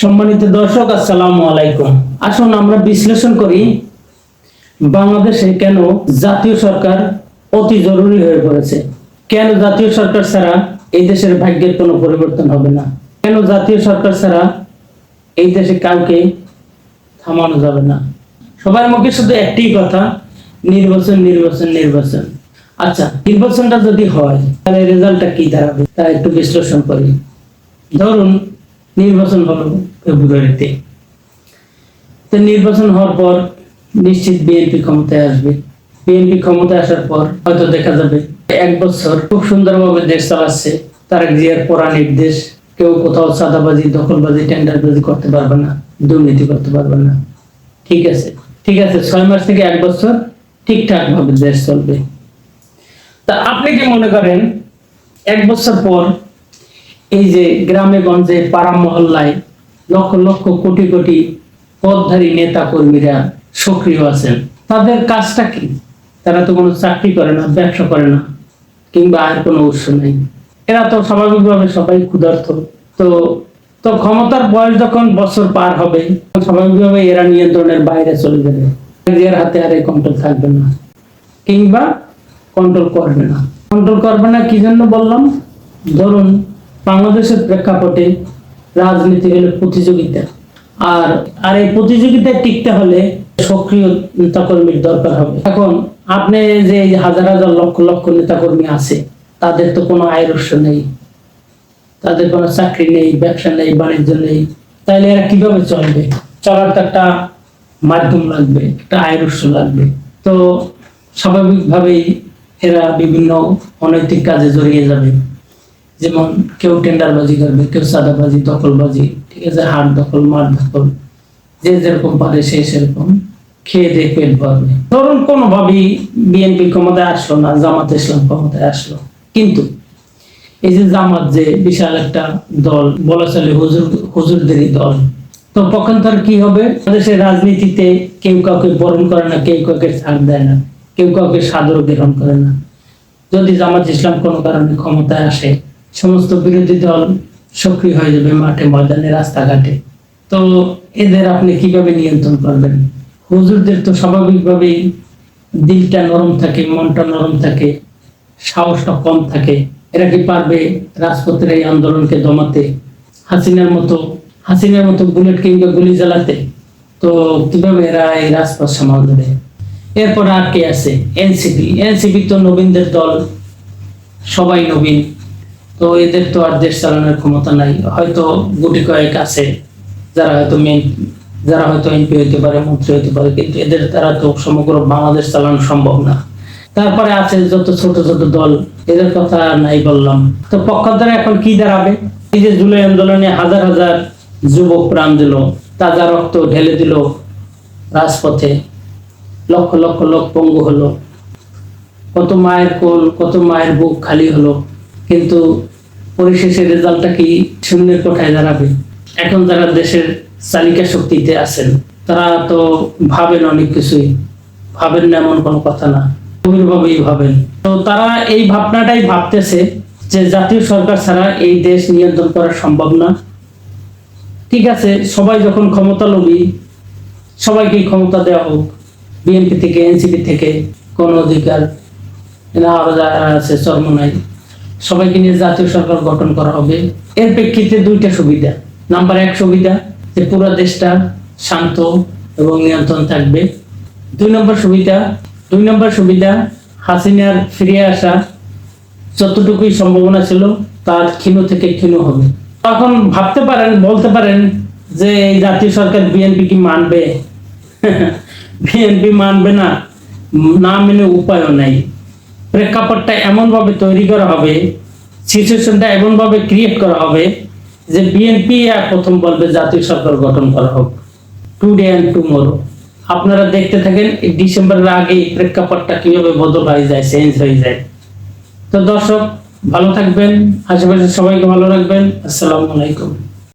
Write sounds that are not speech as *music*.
সম্মানিত দর্শক, আসসালামু আলাইকুম। আসুন আমরা বিশ্লেষণ করি বাংলাদেশে কেন জাতীয় সরকার অতি জরুরি হয়ে পড়েছে। কেন জাতীয় সরকার ছাড়া এই দেশের ভাগ্যের কোনো পরিবর্তন হবে না? কেন জাতীয় সরকার ছাড়া এই দেশে কাউকে থামানো যাবে না? সবার মুখে শুধু একটি কথা, নির্বাচন নির্বাচন নির্বাচন। আচ্ছা নির্বাচনটা যদি হয়, তাহলে রেজাল্টটা কি দাঁড়াবে? তা একটু বিশ্লেষণ করি। ধরুন নির্বাচন হলো ফেব্রুয়ারিতে তো নির্বাচন হওয়ার পর নিশ্চিত বিএনপি ক্ষমতায় আসবে। বিএনপি ক্ষমতায় আসার পর হয়তো দেখা যাবে এক বছর খুব সুন্দরভাবে দেশ চালাচ্ছে, তারেক জিয়ার পড়া নির্দেশ, কেউ কোথাও সাদাবাজি দখলবাজি, টেন্ডারবাজি করতে পারবে না, দুর্নীতি করতে পারবে না। ঠিক আছে ঠিক আছে, ছয় মাস থেকে এক বছর ঠিকঠাক ভাবে দেশ চলবে। তা আপনি কি মনে করেন, এক বছর পর এই যে গ্রামে গঞ্জে পাড়া মহল্লায় লক্ষ লক্ষ কোটি কোটি পদধারী নেতা কর্মীরা সক্রিয় আছেন। তাদের কাজটা কি? তারা তো কোনো চাকরি করে না, ব্যবসা করে না, কিংবা আর কোনো উৎস নেই। এরা তো স্বাভাবিকভাবে সবাই ক্ষুধার্ত। তো তো ক্ষমতার বয়স যখন বছর পার হবে স্বাভাবিকভাবে এরা নিয়ন্ত্রণের বাইরে চলে যাবে। এর হাতে আর এই কন্ট্রোল থাকবে না, কিংবা কন্ট্রোল করবে না। কন্ট্রোল করবে না কি জন্য বললাম? ধরুন বাংলাদেশের প্রেক্ষাপটে রাজনীতি হলো প্রতিযোগিতা। আর আর এই প্রতিযোগিতায় টিকতে হলে সক্রিয় নেতাকর্মীর দরকার হবে। এখন আপনি যে হাজার হাজার লক্ষ লক্ষ নেতাকর্মী আছে, তাদের তো কোনো আয়ের উৎস নেই। তাদের কোনো চাকরি নেই, ব্যবসা নেই, বাণিজ্য নেই। তাইলে এরা কীভাবে চলবে? চলার তো একটা মাধ্যম লাগবে, একটা আয়ের উৎস লাগবে। তো স্বাভাবিকভাবেই এরা বিভিন্ন অনৈতিক কাজে জড়িয়ে যাবে। যেমন কেউ টেন্ডারবাজি করবে, কেউ সাদাবাজি দখলবাজি, ঠিক আছে? হাট দখল, মাঠ দখল, যে যেরকম পারে সে সেরকম খেয়ে দিয়ে পেট ভরবে। ধরুন কোনোভাবেই বিএনপি ক্ষমতায় আসলো না, জামাত ইসলাম ক্ষমতায় আসলো। কিন্তু এই যে জামাত যে বিশাল একটা দল বলা চলে হুজুর, হুজুরদেরই দল, তো পক্ষান্তর কি হবে? দেশের রাজনীতিতে কেউ কাউকে বরণ করে না, কেউ কাউকে ছাড় দেয় না, কেউ কাউকে সাদর গ্রহণ করে না। যদি জামাত ইসলাম কোনো কারণে ক্ষমতায় আসে সমস্ত বিরোধী দল সক্রিয় হয়ে যাবে মাঠে, ময়দানে, রাস্তাঘাটে। তো এদের আপনি কীভাবে নিয়ন্ত্রণ করবেন? হুজুরদের তো স্বাভাবিকভাবেই দিলটা নরম থাকে, মনটা নরম থাকে, সাহসটা কম থাকে। এরা কি পারবে রাজপথের এই আন্দোলনকে দমাতে? হাসিনার মতো হাসিনার মতো বুলেট কিংবা গুলি জ্বালাতে? তো কীভাবে এরা এই রাজপথ সামাল দেবে? এরপর আর কে আছে? এনসিপি। এনসিপি তো নবীনদের দল, সবাই নবীন। তো এদের তো আর দেশ চালানোর ক্ষমতা নাই। হয়তো গুটি কয়েক আছে, যারা হয়তো মেন যারা হয়তো এমপি হইতে পারে, মন্ত্রী হইতে পারে, কিন্তু এদের দ্বারা তো সমগ্র বাংলাদেশ চালানো সম্ভব না। তারপরে আছে যত ছোট ছোট দল, এদের কথা নাই বললাম। তো পক্ষান্তরে এখন কি দাঁড়াবে? এই যে জুলাই আন্দোলনে হাজার হাজার যুবক প্রাণ দিল, তাজা রক্ত ঢেলে দিল রাজপথে। লক্ষ লক্ষ লোক পঙ্গু হলো। কত মায়ের কোল, কত মায়ের বুক খালি হলো। কিন্তু পরিশেষে রেজাল্টটা কি শূন্যের কোঠায় দাঁড়াবে? এখন যারা দেশের চালিকা শক্তিতে আছেন, তারা তো ভাবেন অনেক কিছুই। ভাবেন না এমন কোনো কথা না। গভীরভাবেই ভাবেন। তো তারা এই ভাবনাটাই ভাবতেছে যে জাতীয় সরকার ছাড়া এই দেশ নিয়ন্ত্রণ করা সম্ভব না। ঠিক আছে, সবাই যখন ক্ষমতা লোভী সবাইকে ক্ষমতা দেওয়া হোক। বিএনপি থেকে, এনসিপি থেকে কোন অধিকার না আরও যারা আছে চর্মনাই সবাইকে নিয়ে জাতীয় সরকার গঠন করা হবে। এর প্রেক্ষিতে দুইটা সুবিধা। নাম্বার এক সুবিধা, যে পুরো দেশটা শান্ত এবং নিয়ন্ত্রণ থাকবে। দুই নম্বর সুবিধা, দুই নম্বর সুবিধা, হাসিনার ফিরে আসা যতটুকুই সম্ভাবনা ছিল, তার ক্ষীণ থেকে ক্ষীণ হবে। তখন ভাবতে পারেন, বলতে পারেন যে এই জাতীয় সরকার বিএনপি কি মানবে? *laughs* বিএনপি মানবে না না মেনে উপায়ও নাই। প্রেক্ষাপটটা এমনভাবে তৈরি করা হবে সিচুয়েশনটা এমনভাবে ক্রিয়েট করা হবে যে বিএনপি প্রথম বলবে জাতীয় সরকার গঠন করা হোক। টুডে অ্যান্ড টু টুমোরো আপনারা দেখতে থাকেন, এই ডিসেম্বরের আগে প্রেক্ষাপটটা কীভাবে বদল হয়ে যায় চেঞ্জ হয়ে যায়। তো দর্শক, ভালো থাকবেন আশেপাশে সবাইকে ভালো রাখবেন। আসসালামু আলাইকুম।